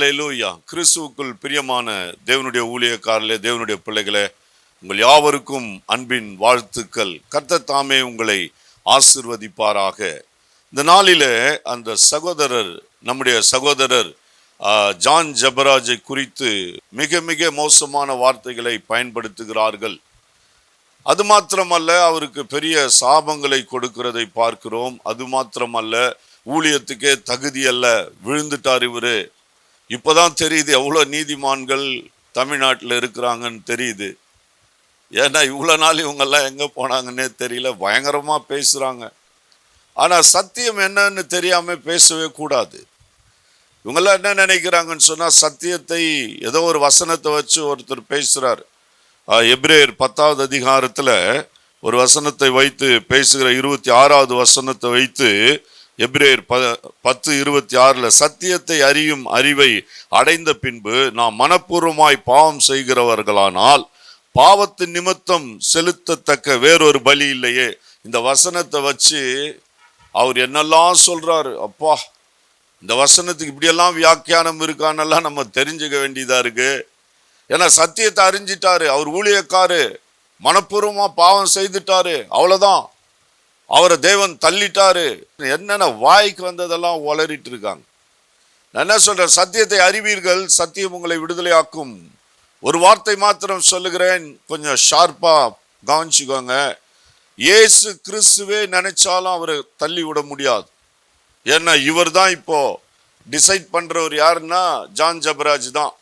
ஹalleluya கிறிஸ்துவுக்குள் பிரியமான தேவனுடைய ஊழியக்காரர்களே தேவனுடைய பிள்ளைகளே உங்கள் யாவருக்கும் அன்பின் வாழ்த்துக்கள். கர்த்த தாமே உங்களை ஆசிர்வதிப்பாராக. இந்த நாளில் அந்த சகோதரர் நம்முடைய சகோதரர் ஜான் ஜபராஜை குறித்து மிக மிக மோசமான வார்த்தைகளை பயன்படுத்துகிறார்கள். அது மாத்திரமல்ல அவருக்கு பெரிய சாபங்களை கொடுக்கிறதை பார்க்கிறோம். அது மாத்திரமல்ல ஊழியத்துக்கே தகுதி அல்ல விழுந்துட்டார் இவரு. இப்போதான் தெரியுது எவ்வளோ நீதிமான்கள் தமிழ்நாட்டில் இருக்கிறாங்கன்னு தெரியுது. ஏன்னா இவ்வளோ நாள் இவங்கெல்லாம் எங்கே போனாங்கன்னே தெரியல. பயங்கரமாக பேசுகிறாங்க ஆனால் சத்தியம் என்னன்னு தெரியாமல் பேசவே கூடாது. இவங்கெல்லாம் என்ன நினைக்கிறாங்கன்னு சொன்னால் சத்தியத்தை ஏதோ ஒரு வசனத்தை வச்சு ஒருத்தர் பேசுகிறார் எப்ரேயர் பத்தாவது அதிகாரத்தில் ஒரு வசனத்தை வைத்து பேசுகிற இருபத்தி ஆறாவது வசனத்தை வைத்து எப்ரேயர் ப பத்து இருபத்தி ஆறில் சத்தியத்தை அறியும் அறிவை அடைந்த பின்பு நாம் மனப்பூர்வமாய் பாவம் செய்கிறவர்களானால் பாவத்தின் நிமித்தம் செலுத்தத்தக்க வேறொரு பலி இல்லையே. இந்த வசனத்தை வச்சு அவர் என்னெல்லாம் சொல்றாரு? அப்பா இந்த வசனத்துக்கு இப்படியெல்லாம் வியாக்கியானம் இருக்கானெல்லாம் நம்ம தெரிஞ்சுக்க வேண்டியதா இருக்கு. ஏன்னா சத்தியத்தை அறிஞ்சிட்டாரு. அவர் ஊழியக்காரு. மனப்பூர்வமாக பாவம் செய்துட்டாரு. அவ்வளோதான் அவரை தேவன் தள்ளிட்டாரு. என்னென்ன வாய்க்கு வந்ததெல்லாம் உளறிட்டு இருக்காங்க நான் என்ன சொல்றேன்? சத்தியத்தை அறிவீர்கள் சத்தியம் உங்களை விடுதலையாக்கும். ஒரு வார்த்தை மாத்திரம் சொல்லுகிறேன் கொஞ்சம் ஷார்ப்பா கவனிச்சுக்கோங்க. இயேசு கிறிஸ்துவே நினைச்சாலும் அவரை தள்ளி விட முடியாது. ஏன்னா இவர் தான் இப்போ டிசைட் பண்றவர் யாருன்னா ஜான் ஜபராஜ் தான்.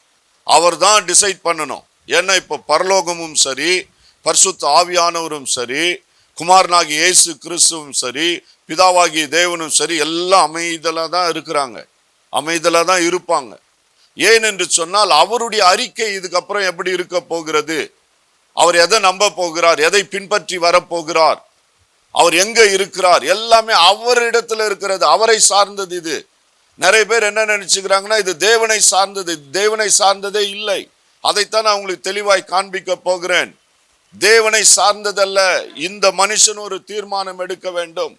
அவர் தான் டிசைட் பண்ணணும். ஏன்னா இப்போ பரலோகமும் சரி பரிசுத்த ஆவியானவரும் சரி குமாரனாகி இயேசு கிறிஸ்துவும் சரி பிதாவாகிய தேவனும் சரி எல்லாம் அமைதலாக தான் இருக்கிறாங்க. அமைதலாக தான் இருப்பாங்க. ஏன் என்று சொன்னால் அவருடைய அறிக்கை இதுக்கப்புறம் எப்படி இருக்க போகிறது? அவர் எதை நம்ப போகிறார்? எதை பின்பற்றி வரப்போகிறார்? அவர் எங்க இருக்கிறார்? எல்லாமே அவரிடத்துல இருக்கிறது. அவரை சார்ந்தது இது. நிறைய பேர் என்ன நினைச்சுக்கிறாங்கன்னா இது தேவனை சார்ந்தது. தேவனை சார்ந்ததே இல்லை. அதைத்தான் நான் உங்களுக்கு தெளிவாய் காண்பிக்க போகிறேன். தேவனை சார்ந்ததல்ல. இந்த மனுஷன் ஒரு தீர்மானம் எடுக்க வேண்டும்.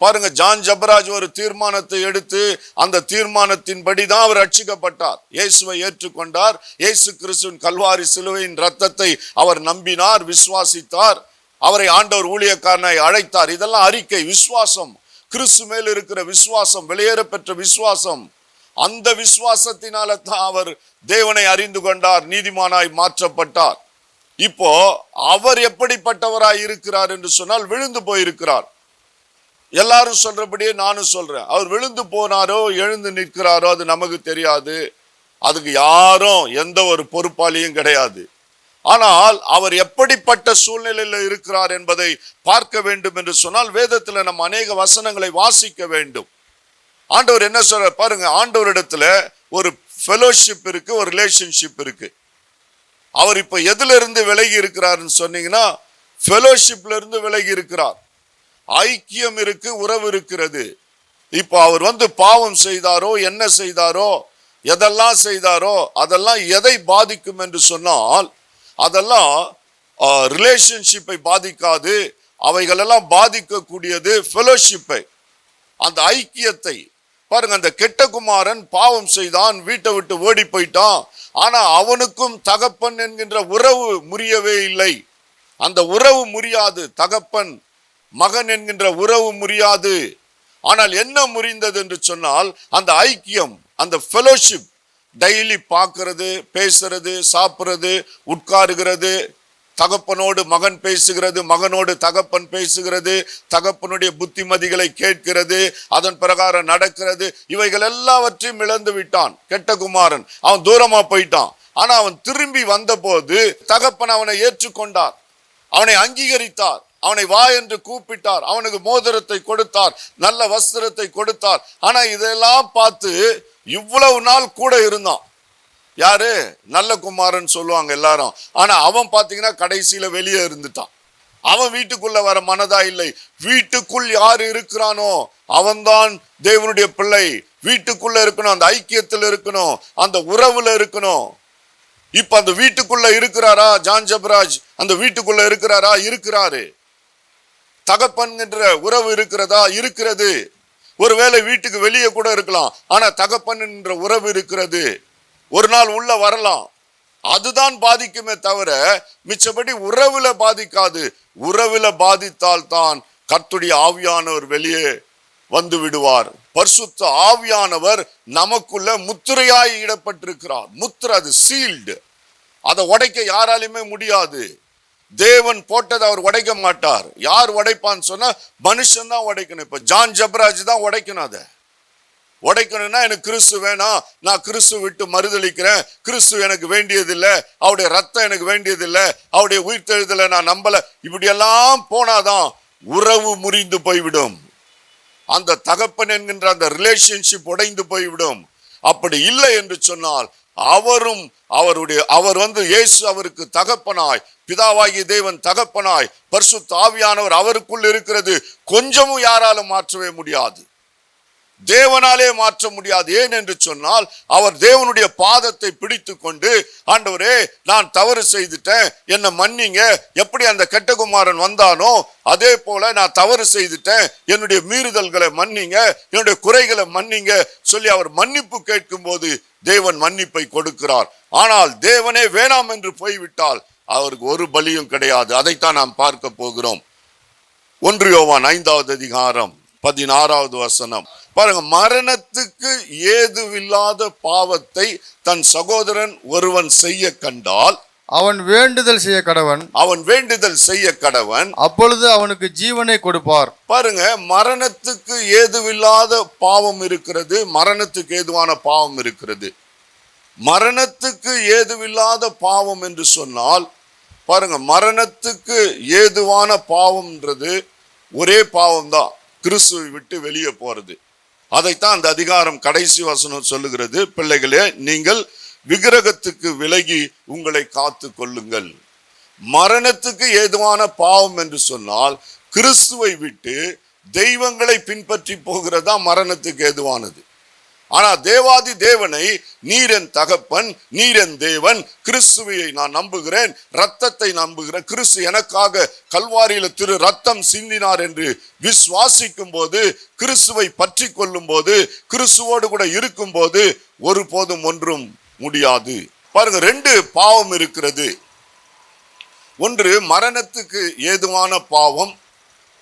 பாருங்க ஜான் ஜபராஜ் ஒரு தீர்மானத்தை எடுத்து அந்த தீர்மானத்தின்படி தான் அவர் ரட்சிக்கப்பட்டார். இயேசுவை ஏற்றுக்கொண்டார். இயேசு கிறிஸ்துவின் கல்வாரி சிலுவையின் ரத்தத்தை அவர் நம்பினார் விசுவாசித்தார். அவரை ஆண்டவர் ஊழியக்காரனை அழைத்தார். இதெல்லாம் அறிக்கை விசுவாசம். கிறிஸ்து மேல் இருக்கிற விசுவாசம் வெளியேற பெற்ற விசுவாசம். அந்த விசுவாசத்தினால தான் அவர் தேவனை அறிந்து கொண்டார் நீதிமானாய் மாற்றப்பட்டார். இப்போ அவர் எப்படிப்பட்டவராய் இருக்கிறார் என்று சொன்னால் விழுந்து போயிருக்கிறார். எல்லாரும் சொல்றபடியே நானும் சொல்றேன். அவர் விழுந்து போனாரோ எழுந்து நிற்கிறாரோ அது நமக்கு தெரியாது. அதுக்கு யாரும் எந்த ஒரு பொறுப்பாளியும் கிடையாது. ஆனால் அவர் எப்படிப்பட்ட சூழ்நிலையில் இருக்கிறார் என்பதை பார்க்க வேண்டும் என்று சொன்னால் வேதத்தில் நம்ம அநேக வசனங்களை வாசிக்க வேண்டும். ஆண்டவர் என்ன சொல்ற பாருங்க ஆண்டவரிடத்துல ஒரு ஃபெலோஷிப் இருக்கு ஒரு ரிலேஷன்ஷிப் இருக்கு. அவர் இப்ப எதுல இருந்து விலகி இருக்கிறாருன்னு சொன்னீங்கன்னா ஃபெலோஷிப்ல இருந்து விலகி இருக்கிறார். ஐக்கியம் இருக்கு உறவு இருக்கிறது. இப்போ அவர் வந்து பாவம் செய்தாரோ என்ன செய்தாரோ எதெல்லாம் செய்தாரோ அதெல்லாம் எதை பாதிக்கும் என்று சொன்னால் அதெல்லாம் ரிலேஷன்ஷிப்பை பாதிக்காது அவைகளெல்லாம் பாதிக்கக்கூடியது ஃபெலோஷிப்பை அந்த ஐக்கியத்தை பாருங்க அந்த கெட்ட குமாரன் பாவம் செய்தான் வீட்டை விட்டு ஓடி போயிட்டான் ஆனா அவனுக்கும் தகப்பன் என்கின்ற உறவு முறியவே இல்லை. அந்த உறவு முறியாது தகப்பன் மகன் என்கின்ற உறவு முறியாது. ஆனால் என்ன முறிந்தது என்று சொன்னால் அந்த ஐக்கியம் அந்த ஃபெலோஷிப் டெய்லி பார்க்கறது பேசுறது சாப்பிட்றது உட்காருகிறது தகப்பனோடு மகன் பேசுகிறது மகனோடு தகப்பன் பேசுகிறது தகப்பனுடைய புத்திமதிகளை கேட்கிறது அதன் பிரகாரம் நடக்கிறது. இவைகள் எல்லாவற்றையும் இழந்து விட்டான் கெட்ட குமாரன். அவன் தூரமா போயிட்டான். ஆனா அவன் திரும்பி வந்தபோது தகப்பன் அவனை ஏற்றுக்கொண்டார். அவனை அங்கீகரித்தார். அவனை வா என்று கூப்பிட்டார். அவனுக்கு மோதிரத்தை கொடுத்தார். நல்ல வஸ்திரத்தை கொடுத்தார். ஆனா இதெல்லாம் பார்த்து இவ்வளவு நாள் கூட இருந்தான். யாரு? நல்ல குமாரன் சொல்லுவாங்க எல்லாரும். ஆனா அவன் பாத்தீங்கன்னா கடைசியில வெளியே இருந்துட்டான். அவன் வீட்டுக்குள்ள வர மனதா இல்லை. வீட்டுக்குள் யார் இருக்கிறானோ அவன்தான் தேவனுடைய பிள்ளை. வீட்டுக்குள்ள இருக்கணும் அந்த ஐக்கியத்தில் இருக்கணும் அந்த உறவுல இருக்கணும். இப்ப அந்த வீட்டுக்குள்ள இருக்கிறாரா ஜான் ஜபராஜ்? அந்த வீட்டுக்குள்ள இருக்கிறாரா இருக்கிறாரு. தகப்பன்கின்ற உறவு இருக்கிறதா? இருக்கிறது. ஒருவேளை வீட்டுக்கு வெளியே கூட இருக்கலாம். ஆனா தகப்பன் என்ற உறவு இருக்கிறது. ஒரு நாள் உள்ள வரலாம். அதுதான் பாதிக்குமே தவிர மிச்சபடி உறவுல பாதிக்காது. உறவுல பாதித்தால் தான் கர்த்துடைய ஆவியானவர் வெளியே வந்து விடுவார். பரிசுத்த ஆவியானவர் நமக்குள்ள முத்திரையாய் இடப்பட்டிருக்கிறார். முத்திரை அது சீல்டு அதை உடைக்க யாராலையுமே முடியாது. தேவன் போட்டதை அவர் உடைக்க மாட்டார். யார் உடைப்பான்னு சொன்னா மனுஷன் தான் உடைக்கணும். இப்ப ஜான் ஜப்ராஜ் தான் உடைக்கணும் அதை. உடைக்கணும்னா எனக்கு கிறிஸ்து வேணாம். நான் கிறிஸ்து விட்டு மறுதளிக்கிறேன். கிறிஸ்து எனக்கு வேண்டியதில்லை. அவருடைய ரத்தம் எனக்கு வேண்டியதில்லை. அவருடைய உயிர்த்தெழுதலை நான் நம்பல. இப்படியெல்லாம் போனாதான் உறவு முறிந்து போய்விடும். அந்த தகப்பன் என்கின்ற அந்த ரிலேஷன்ஷிப் உடைந்து போய்விடும். அப்படி இல்லை என்று சொன்னால் அவரும் அவருடைய அவர் வந்து இயேசு அவருக்கு தகப்பனாய் பிதாவாகிய தேவன் தகப்பனாய் பர்சு தாவியானவர் அவருக்குள் இருக்கிறது. கொஞ்சமும் யாராலும் மாற்றவே முடியாது. தேவனாலே மாற்ற முடியாது. ஏன் என்று சொன்னால் அவர் தேவனுடைய பாதத்தை பிடித்து கொண்டு ஆண்டவரே நான் தவறு செய்துட்டேன். என்னை மன்னிங்க. எப்படி அந்த கெட்டகுமாரன் வந்தானோ அதே போல நான் தவறு செய்துட்டேன். என்னுடைய மீறுதல்களை மன்னிங்க. என்னுடைய குறைகளை மன்னிங்க. சொல்லி அவர் மன்னிப்பு கேட்கும்போது தேவன் மன்னிப்பை கொடுக்கிறார். ஆனால் தேவனே வேணாம் என்று போய்விட்டால் அவருக்கு ஒரு பலியும் கிடையாது. அதைத்தான் நாம் பார்க்க போகிறோம். ஒன்று யோவான் ஐந்தாவது அதிகாரம். பதினாறாவது வசனம். பாருங்க மரணத்துக்கு ஏதுவில்லாத பாவத்தை தன் சகோதரன் ஒருவன் செய்ய கண்டால் அவன் வேண்டுதல் செய்ய கடவன். அவன் வேண்டுதல் செய்ய கடவன் அப்பொழுது அவனுக்கு ஜீவனை கொடுப்பார். பாருங்க மரணத்துக்கு ஏதுவில்லாத பாவம் இருக்கிறது மரணத்துக்கு ஏதுவான பாவம் இருக்கிறது. மரணத்துக்கு ஏதுவில்லாத பாவம் என்று சொன்னால் பாருங்க மரணத்துக்கு ஏதுவான பாவம்ன்றது ஒரே பாவம் தான் கிறிஸ்துவை விட்டு வெளியே போறது. அதைத்தான் அந்த அதிகாரம் கடைசி வசனம் சொல்லுகிறது. பிள்ளைகளே நீங்கள் விக்கிரகத்துக்கு விலகி உங்களை காத்து கொள்ளுங்கள். மரணத்துக்கு ஏதுவான பாவம் என்று சொன்னால் கிறிஸ்துவை விட்டு தெய்வங்களை பின்பற்றி போகிறதா மரணத்துக்கு ஏதுவானது? ஆனா தேவாதி தேவனை நீரன் தகப்பன் நீரன் தேவன் கிறிஸ்துவையை நான் நம்புகிறேன் ரத்தத்தை நம்புகிறேன். கிறிஸ்து எனக்காக கல்வாரியில திரு ரத்தம் சிந்தினார் என்று விசுவாசிக்கும் போது கிறிஸ்துவை பற்றி கொள்ளும் போது கிறிஸ்துவோடு கூட இருக்கும் போது ஒருபோதும் ஒன்றும் முடியாது. பாருங்க ரெண்டு பாவம் இருக்கிறது. ஒன்று மரணத்துக்கு ஏதுவான பாவம்.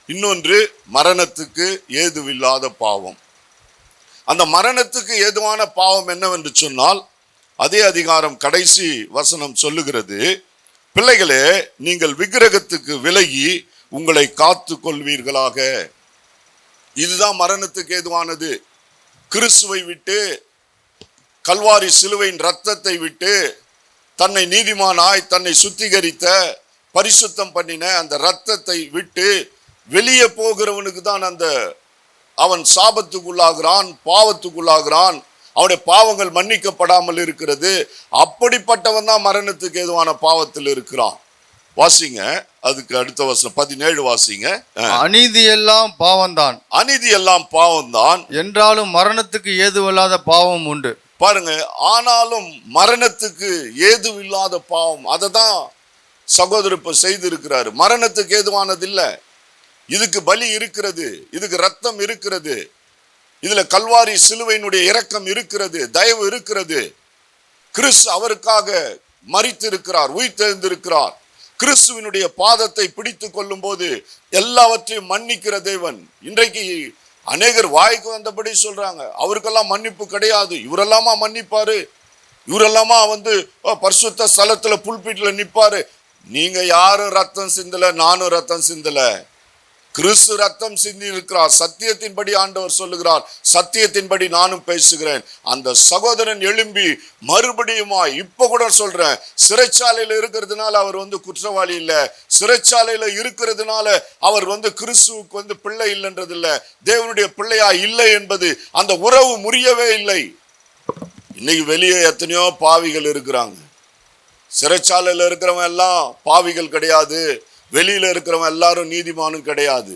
இன்னொன்று மரணத்துக்கு ஏதுவில்லாத பாவம். அந்த மரணத்துக்கு ஏதுவான பாவம் என்னவென்று சொன்னால் அதே அதிகாரம் கடைசி வசனம் சொல்லுகிறது பிள்ளைகளே நீங்கள் விக்கிரகத்துக்கு விலகி உங்களை காத்து கொள்வீர்களாக இதுதான் மரணத்துக்கு ஏதுவானது. கிறிஸ்துவை விட்டு கல்வாரி சிலுவையின் ரத்தத்தை விட்டு தன்னை நீதிமானாய் தன்னை சுத்திகரித்த பரிசுத்தம் பண்ணின அந்த ரத்தத்தை விட்டு வெளியே போகிறவனுக்கு தான் அந்த அவன் சாபத்துக்குள்ளாகிறான் பாவத்துக்குள்ளாகிறான். அவனுடைய பாவங்கள் மன்னிக்கப்படாமல் இருக்கிறது. அப்படிப்பட்டவன் தான் மரணத்துக்கு ஏதுவான பாவத்தில் இருக்கிறான். வாசிங்க அதுக்கு அடுத்த வருஷம் பதினேழு வாசிங்க. அநீதி எல்லாம் பாவம்தான். அநீதி எல்லாம் பாவம்தான். என்றாலும் மரணத்துக்கு ஏதுவல்லாத பாவம் உண்டு. பாருங்க ஆனாலும் மரணத்துக்கு ஏதுவில்லாத பாவம். அதை தான் சகோதரர் இப்ப செய்திருக்கிறாரு. மரணத்துக்கு ஏதுவானது இல்ல. இதுக்கு பலி இருக்கிறது இதுக்கு ரத்தம் இருக்கிறது இதுல கல்வாரி சிலுவையினுடைய இரக்கம் இருக்கிறது தயவு இருக்கிறது. கிறிஸ்து அவருக்காக மறித்திருக்கிறார் உயிர்த்தெழுந்திருக்கிறார். கிறிஸ்துவினுடைய பாதத்தை பிடித்து கொள்ளும் போது எல்லாவற்றையும் மன்னிக்கிற தேவன். இன்றைக்கு அநேகர் வாய்க்கு வந்தபடி சொல்றாங்க அவருக்கெல்லாம் மன்னிப்பு கிடையாது இவரெல்லாமா மன்னிப்பாரு? இவரெல்லாமா வந்து "ஓ, பரிசுத்த ஸ்தலத்துல புல்பீட்டில் நிற்பாரு நீங்க யாரும் ரத்தம் சிந்தல நானும் ரத்தம் சிந்தலை. கிறிஸ்து ரத்தம் சிந்தி இருக்கிறார். சத்தியத்தின்படி ஆண்டவர் சொல்லுகிறார். சத்தியத்தின்படி நானும் பேசுகிறேன். அந்த சகோதரன் எழும்பி மறுபடியுமா இப்ப கூட சொல்றேன். சிறைச்சாலையில இருக்கிறதுனால அவர் வந்து குற்றவாளி இல்ல. சிறைச்சாலையில இருக்கிறதுனால அவர் வந்து கிறிஸ்துவுக்கு வந்து பிள்ளை இல்லைன்றது இல்ல தேவனுடைய பிள்ளையா இல்லை என்பது அந்த உறவு முறியவே இல்லை. இன்னைக்கு வெளியே எத்தனையோ பாவிகள் இருக்கிறாங்க. சிறைச்சாலையில் இருக்கிறவன் எல்லாம் பாவிகள் கிடையாது. வெளியில் இருக்கிறவன் எல்லாரும் நீதிமானும் கிடையாது.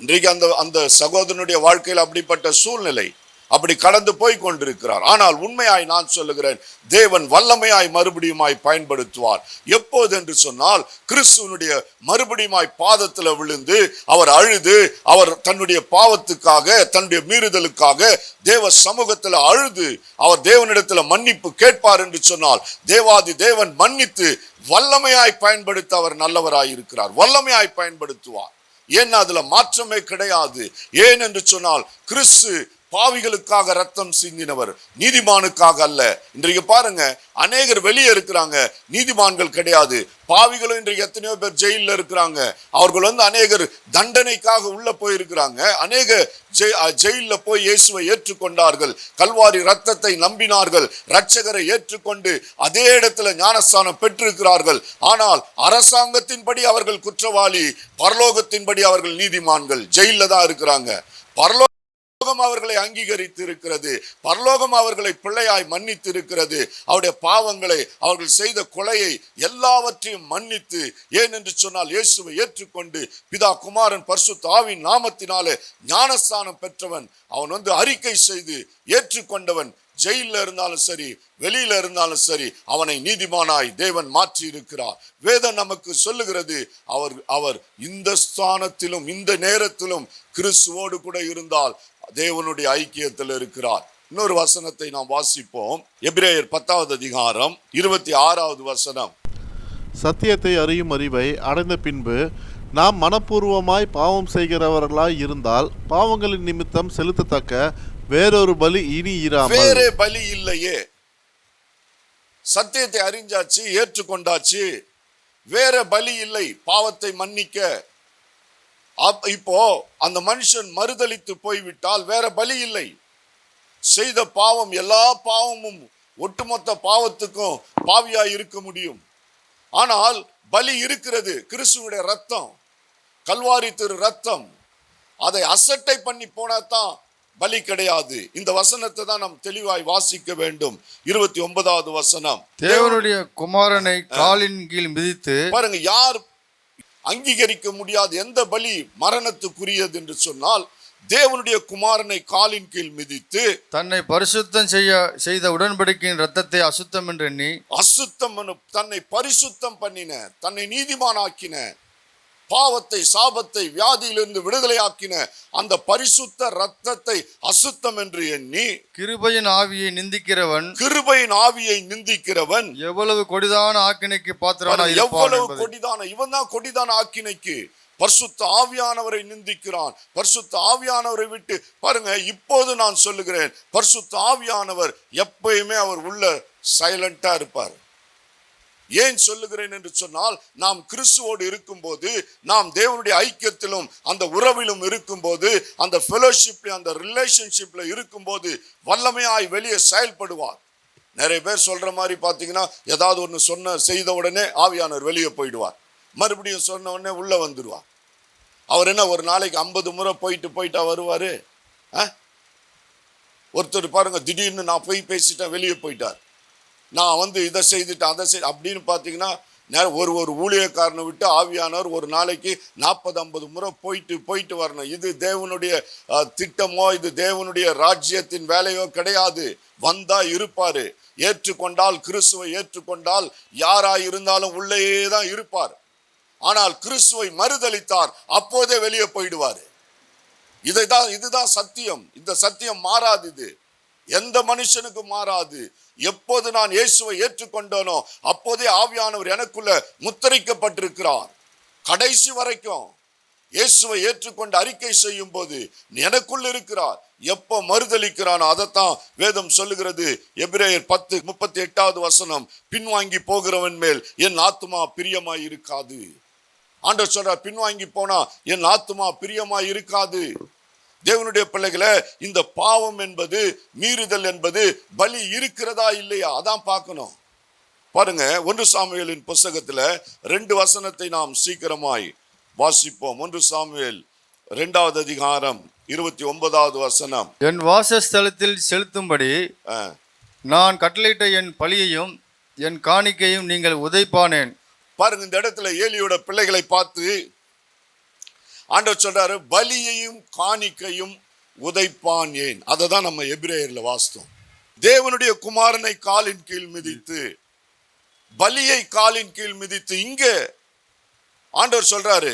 இன்றைக்கு அந்த அந்த சகோதரனுடைய வாழ்க்கையில் அப்படிப்பட்ட சூழ்நிலை அப்படி கடந்து போய் கொண்டிருக்கிறார். ஆனால் உண்மையாய் நான் சொல்லுகிறேன் தேவன் வல்லமையாய் மறுபடியுமாய் பயன்படுத்துவார். எப்போது என்று சொன்னால் கிறிஸ்துவனுடைய மறுபடியுமாய் பாதத்தில் விழுந்து அவர் அழுது அவர் தன்னுடைய பாவத்துக்காக தன்னுடைய மீறுதலுக்காக தேவ சமூகத்தில் அழுது அவர் தேவனிடத்தில் மன்னிப்பு கேட்பார் என்று சொன்னால் தேவாதி தேவன் மன்னித்து வல்லமையாய் பயன்படுத்த அவர் நல்லவராய் இருக்கிறார். வல்லமையாய் பயன்படுத்துவார். ஏன் அதுல மாற்றமே கிடையாது. ஏன் என்று சொன்னால் கிறிஸ்து பாவிகளுக்காக ரத்தம் சிந்தினவர். நீதிமானுக்காக அல்ல. இன்றைக்கு பாருங்க அநேகர் வெளியே இருக்கிறாங்க. நீதிமான்கள் கிடையாது. பாவிகளும் இன்றைக்கு எத்தனையோ பேர் ஜெயிலில் இருக்கிறாங்க. அவர்கள் வந்து அநேகர் தண்டனைக்காக உள்ள போயிருக்கிறாங்க. அநேக ஜெயிலில் போய் இயேசுவை ஏற்றுக்கொண்டார்கள். கல்வாரி ரத்தத்தை நம்பினார்கள். ரட்சகரை ஏற்றுக்கொண்டு அதே இடத்துல ஞானஸ்தானம் பெற்றிருக்கிறார்கள். ஆனால் அரசாங்கத்தின்படி அவர்கள் குற்றவாளி பரலோகத்தின்படி அவர்கள் நீதிமான்கள். ஜெயிலில் தான் இருக்கிறாங்க. பரலோ பரலோகம் அவர்களை அங்கீகரித்து இருக்கிறது பரலோகம் அவர்களை பிள்ளையாய் மன்னித்து இருக்கிறது அவருடைய பாவங்களை அவர்கள் செய்த கொலையை எல்லாவற்றையும் மன்னித்து ஏன் என்று சொன்னால் இயேசுவை ஏற்றுக்கொண்டு பிதா குமாரன் பர்சு தாவின் நாமத்தினாலே ஞானஸ்தானம் பெற்றவன் அவன் வந்து அறிக்கை செய்து ஏற்றுக்கொண்டவன். ஜெயிலில் இருந்தாலும் சரி வெளியில இருந்தாலும் சரி அவனை நீதிமானாய் தேவன் மாற்றி இருக்கிறார் வேதம் நமக்கு சொல்லுகிறது அவர் அவர் இந்த ஸ்தானத்திலும் இந்த நேரத்திலும் கிறிஸ்துவோடு கூட இருந்தால் தேவனுடைய ஐக்கியத்தில் இருக்கிறார். இன்னொரு வசனத்தை நாம் வாசிப்போம். எபிரேயர் பத்தாவது அதிகாரம் இருபத்தி ஆறாவது வசனம். சத்தியத்தை அறியும் அறிவை அடைந்த பின்பு நாம் மனப்பூர்வமாய் பாவம் செய்கிறவர்களாய் இருந்தால் பாவங்களின் நிமித்தம் செலுத்தத்தக்க வேறொரு பலி இனி இராமல். வேறே பலி இல்லையே. சத்தியத்தை அறிஞ்சாச்சு ஏற்றுக்கொண்டாச்சு. வேற பலி இல்லை. பாவத்தை மன்னிக்க. இப்போ அந்த மனுஷன் மறுதலித்து போய்விட்டால் வேற பலி இல்லை. செய்த பாவம் எல்லா பாவமும் ஒட்டுமொத்த பாவத்துக்கும் பாவியா இருக்க முடியும். ஆனால் பலி இருக்கிறது கிறிஸ்துவுடைய ரத்தம் கல்வாரி திரு ரத்தம். அதை அசட்டை பண்ணி போனா தான் பலி கிடையாது. இந்த வசனத்தை தான் நாம் தெளிவாய் வாசிக்க வேண்டும். இருபத்தி ஒன்பதாவது வசனம். தேவனுடைய குமாரனை காலின் கீழ் மிதித்து பாருங்க யார் அங்கீகரிக்க முடியாத. எந்த பலி மரணத்துக்குரியது என்று சொன்னால் தேவனுடைய குமாரனை காலின் கீழ் மிதித்து தன்னை பரிசுத்தம் செய்ய செய்த உடன்படிக்கையின் ரத்தத்தை அசுத்தம் என்று எண்ணி அசுத்தம் தன்னை பரிசுத்தம் பண்ணின தன்னை நீதிமானாக்கின பாவத்தை சாபத்தை வியாதியிலிருந்து விடுதலையாக்கின அந்த பரிசுத்த ரத்தத்தை அசுத்தம் என்று எண்ணி கிருபையின் ஆவியை நிந்திக்கிறவன் கிருபையின் ஆவியை நிந்திக்கிறவன். எவ்வளவு கொடிதான ஆக்கினைக்கு இருப்பான் எவ்வளவு. கொடிதான இவன் தான் கொடிதான ஆக்கினைக்கு. பரிசுத்த ஆவியானவரை நிந்திக்கிறான். பரிசுத்த ஆவியானவரை விட்டு பாருங்க இப்போது நான் சொல்லுகிறேன் பரிசுத்த ஆவியானவர் எப்பயுமே அவர் உள்ள சைலண்டா இருப்பார். ஏன் சொல்லுகிறேன் என்று சொன்னால் நாம் கிறிஸ்துவோடு இருக்கும்போது நாம் தேவனுடைய ஐக்கியத்திலும் அந்த உறவிலும் இருக்கும்போது அந்த ஃபெலோஷிப்ல அந்த ரிலேஷன்ஷிப்ல இருக்கும்போது வல்லமையாய் வெளியே செயல்படுவார். நிறைய பேர் சொல்ற மாதிரி பார்த்தீங்கன்னா ஏதாவது ஒன்று சொன்ன செய்த உடனே ஆவியானவர் வெளியே போயிடுவார். மறுபடியும் சொன்ன உடனே உள்ள வந்துடுவார். அவர் என்ன ஒரு நாளைக்கு ஐம்பது முறை போயிட்டு போயிட்டா வருவாரு? ஆ? ஒருத்தர் பாருங்க திடீர்னு நான் போய் பேசிட்டேன் வெளியே போயிட்டார். நான் வந்து இதை செய்துட்டேன் அதை செய் அப்படின்னு பார்த்தீங்கன்னா நேரம் ஒரு ஒரு ஊழியக்காரனை விட்டு ஆவியானவர் ஒரு நாளைக்கு நாற்பது ஐம்பது முறை போயிட்டு போயிட்டு வரணும். இது தேவனுடைய திட்டமோ இது தேவனுடைய ராஜ்யத்தின் வேலையோ கிடையாது. வந்தா இருப்பார். ஏற்றுக்கொண்டால் கிறிஸ்துவை ஏற்றுக்கொண்டால் யாராக இருந்தாலும் உள்ளேயே தான் இருப்பார். ஆனால் கிறிஸ்துவை மறுதளித்தார் அப்போதே வெளியே போயிடுவார். இதைதான் இதுதான் சத்தியம். இந்த சத்தியம் மாறாது இது. எந்த மனுஷனுக்கும் மாறாது. எப்போது நான் இயேசுவை ஏற்றுக்கொண்டேனோ அப்போதே ஆவியானவர் எனக்குள்ள முத்தரிக்கப்பட்டிருக்கிறார். கடைசி வரைக்கும் இயேசுவை ஏற்றுக்கொண்டு அறிக்கை செய்யும் போது எனக்குள் இருக்கிறார். எப்போ மறுதளிக்கிறானோ அதைத்தான் வேதம் சொல்லுகிறது. எபிரேயர் பத்து முப்பத்தி எட்டாவது வசனம் பின்வாங்கி போகிறவன் மேல் என் ஆத்மா பிரியமாய் இருக்காது ஆண்டவர் சொல்றார் பின்வாங்கி போனா என் ஆத்மா பிரியமாய் இருக்காது தேவனுடைய பிள்ளைகளே இந்த பாவம் என்பது மீறுதல் என்பது பலி இருக்கிறதா இல்லையா? அதான் பார்க்கணும். பாருங்க ஒன்று சாமுவேலின் புஸ்தகத்துல ரெண்டு வசனத்தை நாம் சீக்கிரமாய் வாசிப்போம். ஒன்று சாமுவேல் ரெண்டாவது அதிகாரம் இருபத்தி ஒன்பதாவது வசனம். என் வாசஸ்தலத்தில் செலுத்தும்படி நான் கட்டளையிட்ட என் பலியையும் என் காணிக்கையும் நீங்கள் உதைப்பானேன். பாருங்க இந்த இடத்துல ஏலியோட பிள்ளைகளை பார்த்து ஆண்டவர் சொல்றாரு பலியையும் காணிக்கையும் உதைப்பான் ஏன்? அதை தான் நம்ம எபிரேயர்ல வாசித்தோம். தேவனுடைய குமாரனை காலின் கீழ் மிதித்து பலியை காலின் கீழ் மிதித்து இங்க ஆண்டவர் சொல்றாரு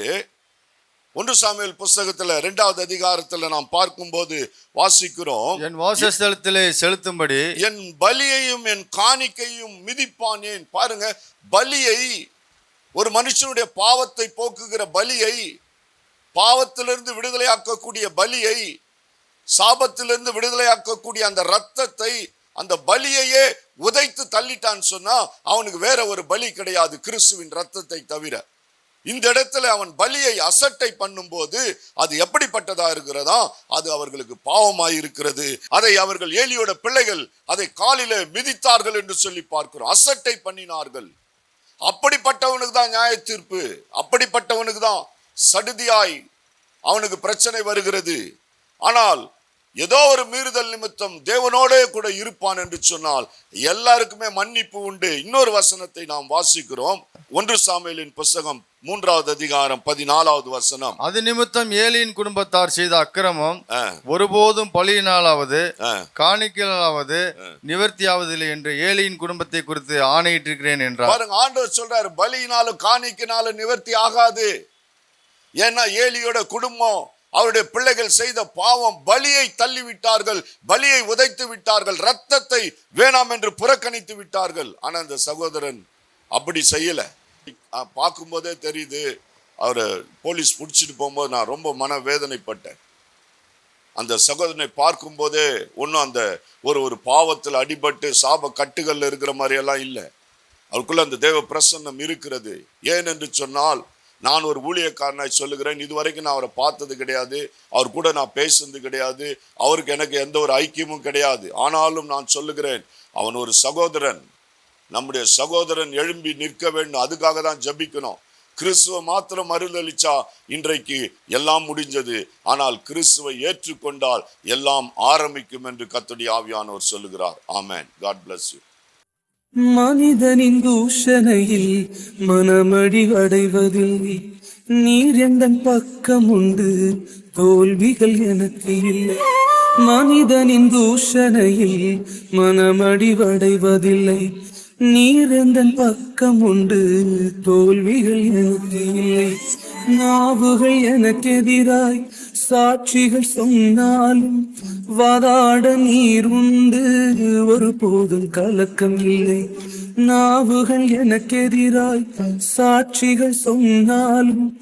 ஒன்று சாமுவேல் புஸ்தகத்துல ரெண்டாவது அதிகாரத்துல நாம் பார்க்கும்போது வாசிக்கிறோம் என் வாசஸ்தலத்திலே செலுத்தும்படி என் பலியையும் என் காணிக்கையும் மிதிப்பான் ஏன்? பாருங்க பலியை ஒரு மனுஷனுடைய பாவத்தை போக்குகிற பலியை பாவத்திலிருந்து விடுதலையாக்கக்கூடிய பலியை சாபத்திலிருந்து விடுதலையாக்கக்கூடிய அந்த ரத்தத்தை அந்த பலியையே உதைத்து தள்ளிட்டான்னு சொன்னா அவனுக்கு வேற ஒரு பலி கிடையாது கிறிஸ்துவின் ரத்தத்தை தவிர. இந்த இடத்துல அவன் பலியை அசட்டை பண்ணும்போது அது எப்படிப்பட்டதா இருக்கிறதா? அது அவர்களுக்கு பாவமாய் இருக்கிறது அதை அவர்கள் ஏலியோட பிள்ளைகள் அதை காலில மிதித்தார்கள் என்று சொல்லி பார்க்கிறோம். அசட்டை பண்ணினார்கள். அப்படிப்பட்டவனுக்கு தான் நியாய தீர்ப்பு அப்படிப்பட்டவனுக்கு தான் சடுதியாய் அவனுக்கு பிரச்சனை வருகிறது. ஆனால் ஏதோ ஒரு மீறுதல் நிமித்தம் தேவனோடே கூட இருப்பான் என்று சொன்னால் எல்லாருக்குமே மன்னிப்பு உண்டு. இன்னொரு வசனத்தை நாம் வாசிக்கிறோம். ஒன்று சாமுவேலின் புஸ்தகம் மூன்றாவது அதிகாரம் பதினாலாவது வசனம். அது நிமித்தம் ஏலியின் குடும்பத்தார் செய்த அக்கிரமம் ஒருபோதும் பலியினாலாவது ஆ, காணிக்கையாவது நிவர்த்தியாவதில்லை என்று ஏலியின் குடும்பத்தை குறித்து ஆணையிட்டிருக்கிறேன் என்றார். பாருங்க ஆண்டவர் சொல்றாரு பலியினாலும் காணிக்கினாலும் நிவர்த்தி ஆகாது. ஏன்னா ஏலியோட குடும்பம் அவருடைய பிள்ளைகள் செய்த பாவம் பலியை தள்ளி விட்டார்கள் பலியை உதைத்து விட்டார்கள் ரத்தத்தை வேணாம் என்று புறக்கணித்து விட்டார்கள். ஆனா அந்த சகோதரன் அப்படி செய்யல. ஆ, பார்க்கும்போதே தெரியுது அவரை போலீஸ் பிடிச்சிட்டு போகும்போது நான் ரொம்ப மன வேதனைப்பட்டேன் அந்த சகோதரனை பார்க்கும்போதே ஒன்றும் அந்த ஒரு ஒரு பாவத்தில் அடிபட்டு சாப கட்டுகளில் இருக்கிற மாதிரியெல்லாம் இல்லை. அவருக்குள்ள அந்த தேவ பிரசன்னம் இருக்கிறது. ஏன் என்று சொன்னால் நான் ஒரு ஊழியக்காரனாய் சொல்லுகிறேன் இதுவரைக்கும் நான் அவரை பார்த்தது கிடையாது அவர் கூட நான் பேசுனது கிடையாது அவருக்கு எனக்கு எந்த ஒரு ஐக்கியமும் கிடையாது. ஆனாலும் நான் சொல்லுகிறேன் அவன் ஒரு சகோதரன். நம்முடைய சகோதரன் எழும்பி நிற்க வேண்டும் அதுக்காக தான் ஜபிக்கணும். கிறிஸ்துவ மாத்திரம் மறுதளிச்சா இன்றைக்கு எல்லாம் முடிஞ்சது. ஆனால் கிறிஸ்துவை ஏற்றுக்கொண்டால் எல்லாம் ஆரம்பிக்கும் என்று கத்துடைய ஆவியானவர் சொல்லுகிறார். ஆமேன். காட் பிளஸ் யூ மனிதனின் தூஷணையில் மனமடிவடைவதில் நீர் எந்த பக்கம் உண்டு தோல்விகள் எனக்கு இல்லை. மனிதனின் தூஷணையில் மனமடிவடைவதில்லை நீர் எந்த பக்கம் உண்டு தோல்விகள் எனக்கு இல்லை. நாவுகள் எனக்கு எதிராய் சாட்சிகள் சொன்னாலும் வாதாட நீர் உண்டு ஒரு போதும் கலக்கம் இல்லை. நாவுகள் எனக்கெதிராய் சாட்சிகள் சொன்னாலும்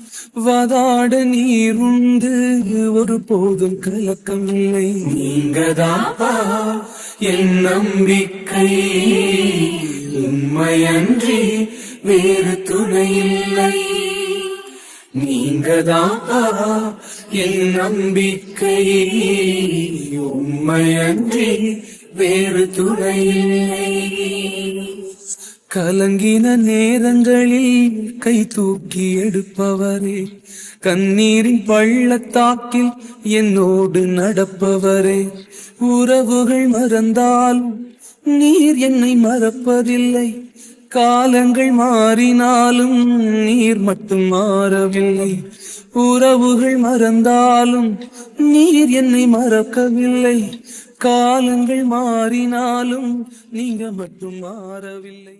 வாதாட நீர் உண்டு ஒரு போதும் கலக்கம் இல்லை. நீங்கதாப்பா என் நம்பிக்கை. உண்மையன்றி வேறு துணை இல்லை. நீங்கதாப்பா என் நம்பிக்கை உண்மையன்றி வேறு துணையில்லை. கலங்கின நேரங்களில் கை தூக்கி எடுப்பவரே கண்ணீரின் பள்ளத்தாக்கில் என்னோடு நடப்பவரே. உறவுகள் மறந்தாலும் நீர் என்னை மறப்பதில்லை. காலங்கள் மாறினாலும் நீர் மட்டும் மாறவில்லை. உறவுகள் மறந்தாலும் நீர் என்னை மறக்கவில்லை. காலங்கள் மாறினாலும் நீங்க மட்டும் மாறவில்லை.